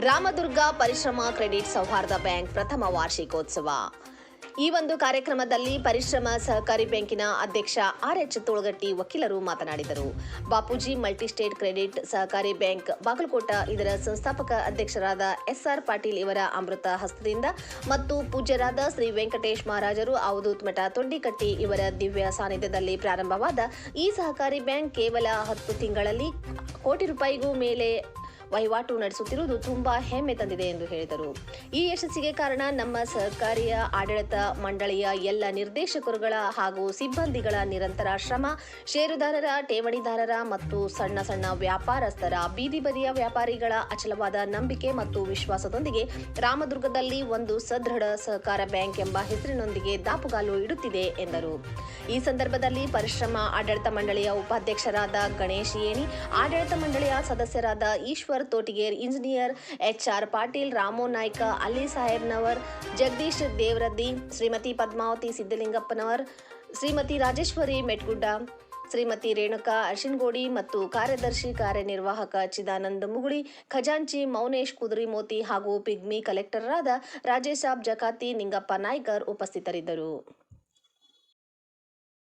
ರಾಮದುರ್ಗ ಪರಿಶ್ರಮ ಕ್ರೆಡಿಟ್ ಸೌಹಾರ್ದ ಬ್ಯಾಂಕ್ ಪ್ರಥಮ ವಾರ್ಷಿಕೋತ್ಸವ. ಈ ಒಂದು ಕಾರ್ಯಕ್ರಮದಲ್ಲಿ ಪರಿಶ್ರಮ ಸಹಕಾರಿ ಬ್ಯಾಂಕಿನ ಅಧ್ಯಕ್ಷ ಆರ್ ಎಚ್ ತೋಳಗಟ್ಟಿ ವಕೀಲರು ಮಾತನಾಡಿದರು. ಬಾಪೂಜಿ ಮಲ್ಟಿಸ್ಟೇಟ್ ಕ್ರೆಡಿಟ್ ಸಹಕಾರಿ ಬ್ಯಾಂಕ್ ಬಾಗಲಕೋಟ ಇದರ ಸಂಸ್ಥಾಪಕ ಅಧ್ಯಕ್ಷರಾದ ಎಸ್ಆರ್ ಪಾಟೀಲ್ ಇವರ ಅಮೃತ ಹಸ್ತದಿಂದ ಮತ್ತು ಪೂಜ್ಯರಾದ ಶ್ರೀ ವೆಂಕಟೇಶ್ ಮಹಾರಾಜರು ಅವಧೂತ್ ಮಠ ತೊಂಡಿಕಟ್ಟಿ ಇವರ ದಿವ್ಯ ಸಾನ್ನಿಧ್ಯದಲ್ಲಿ ಪ್ರಾರಂಭವಾದ ಈ ಸಹಕಾರಿ ಬ್ಯಾಂಕ್ ಕೇವಲ ಹತ್ತು ತಿಂಗಳಲ್ಲಿ ಕೋಟಿ ರೂಪಾಯಿಗೂ ಮೇಲೆ ವಹಿವಾಟು ನಡೆಸುತ್ತಿರುವುದು ತುಂಬಾ ಹೆಮ್ಮೆ ತಂದಿದೆ ಎಂದು ಹೇಳಿದರು. ಈ ಯಶಸ್ಸಿಗೆ ಕಾರಣ ನಮ್ಮ ಸಹಕಾರಿಯ ಆಡಳಿತ ಮಂಡಳಿಯ ಎಲ್ಲ ನಿರ್ದೇಶಕರುಗಳ ಹಾಗೂ ಸಿಬ್ಬಂದಿಗಳ ನಿರಂತರ ಶ್ರಮ, ಷೇರುದಾರರ, ಠೇವಣಿದಾರರ ಮತ್ತು ಸಣ್ಣ ಸಣ್ಣ ವ್ಯಾಪಾರಸ್ಥರ ಬೀದಿ ಬದಿಯ ವ್ಯಾಪಾರಿಗಳ ಅಚಲವಾದ ನಂಬಿಕೆ ಮತ್ತು ವಿಶ್ವಾಸದೊಂದಿಗೆ ರಾಮದುರ್ಗದಲ್ಲಿ ಒಂದು ಸದೃಢ ಸಹಕಾರ ಬ್ಯಾಂಕ್ ಎಂಬ ಹೆಸರಿನೊಂದಿಗೆ ದಾಪುಗಾಲು ಇಡುತ್ತಿದೆ ಎಂದರು. ಈ ಸಂದರ್ಭದಲ್ಲಿ ಪರಿಶ್ರಮ ಆಡಳಿತ ಮಂಡಳಿಯ ಉಪಾಧ್ಯಕ್ಷರಾದ ಗಣೇಶ್ ಏಣಿ, ಆಡಳಿತ ಮಂಡಳಿಯ ಸದಸ್ಯರಾದ Eshwar Thotiger engineer H R Patil, Ramo Naika, Ali Sahebnavar, Jagadish Devaraddi, Shrimati Padmavati Siddalingappanavar Shrimati Rajeshwari Metgudda, Shrimati Renuka Arshingodi ಮತ್ತು ಕಾರ್ಯದರ್ಶಿ ಕಾರ್ಯನಿರ್ವಾಹಕ ಚಿದಾನಂದ ಮುಗುಳಿ, ಖಜಾಂಚಿ ಮೌನೇಶ್ ಕುದುರಿಮೋತಿ ಹಾಗೂ ಪಿಗ್ಮಿ ಕಲೆಕ್ಟರ್ರಾದ ರಾಜೇಶಾಬ್ ಜಕಾತಿ ನಿಂಗಪ್ಪ ನಾಯ್ಕರ್ ಉಪಸ್ಥಿತರಿದ್ದರು.